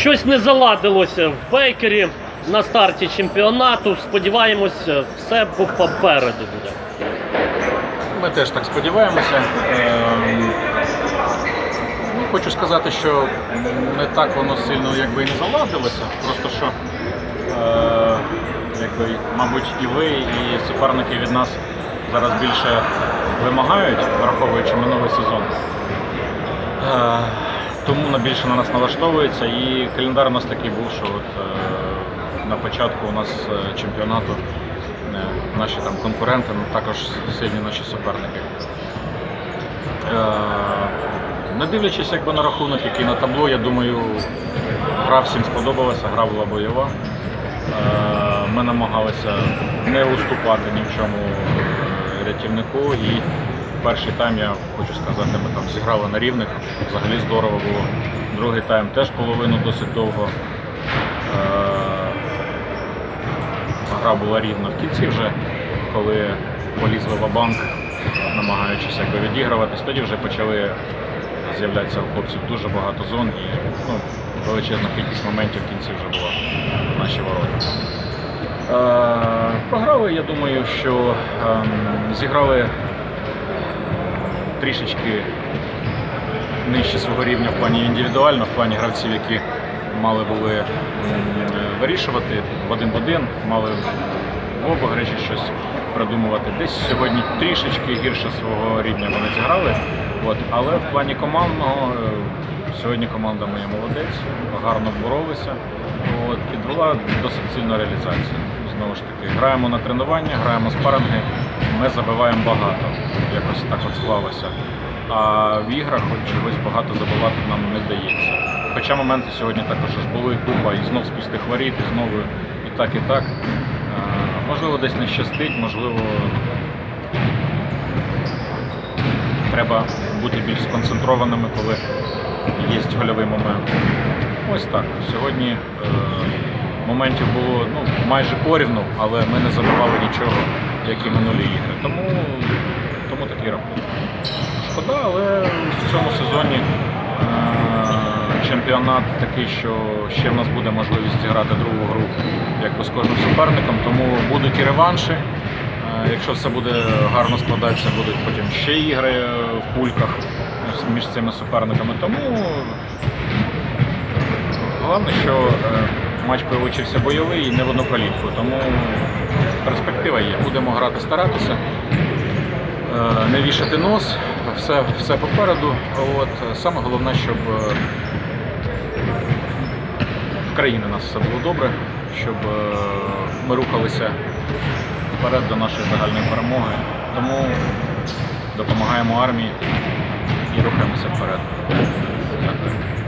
Щось не заладилося в Бейкері на старті чемпіонату. Сподіваємось, все попереду буде. Ми теж так сподіваємося. Ем, Ну, хочу сказати, що не так воно сильно якби і не заладилося. Просто що, е, якби, мабуть, і ви, і суперники від нас зараз більше вимагають, враховуючи минулий сезон. Тому на більше на нас налаштовується. І календар у нас такий був, що от, е, на початку у нас е, чемпіонату е, наші там конкуренти, ну, також сильні наші суперники. Не дивлячись якби на рахунок, який на табло, я думаю, гра всім сподобалася, гра була бойова. Ми намагалися не уступати ні в чому рятівнику. І перший тайм, я хочу сказати, ми там зіграли на рівних, взагалі здорово було. Другий тайм теж половину досить довго. Е, Гра була рівна в кінці вже, коли полізли в банк, намагаючись якби відігруватись, тоді вже почали з'являтися у хлопців дуже багато зон і ну, величезна кількість моментів в кінці вже була в наші ворота. Е, програли, я думаю, що ем, зіграли трішечки нижче свого рівня в плані індивідуально, в плані гравців, які мали були е, вирішувати в один в один, мали в обіграші щось придумувати. Десь сьогодні трішечки гірше свого рівня вони зіграли. От, але в плані командного е, сьогодні команда моя молодець, гарно боролися. От, підвела досить сильна реалізація. Знову ж таки, граємо на тренування, граємо спаринги, ми забиваємо багато. Якось так от склалося. А в іграх от чогось багато забивати нам не вдається. Хоча моменти сьогодні також були купа, і знов з пустих воріт, і знову і так, і так. Можливо, десь не щастить, можливо, треба бути більш сконцентрованими, коли є гольовий момент. Ось так. Сьогодні е, моментів було ну, майже порівну, але ми не забивали нічого, як і минулі ігри. Тому, тому такий рахунок. Шкода, але в цьому сезоні е, чемпіонат такий, що ще в нас буде можливість зіграти другу гру якби з кожним суперником, тому будуть і реванші. Е, Якщо все буде гарно складатися, будуть потім ще ігри е, в пульках між цими суперниками. Тому головне, що е, матч получився бойовий і не в одну калітку, тому перспектива є. Будемо грати, старатися. Е, не вішати нос, все, все попереду. От. Саме головне, щоб е, в країні у нас все було добре, щоб е, ми рухалися вперед до нашої загальної перемоги. Тому допомагаємо армії і рухаємося вперед. Дякую.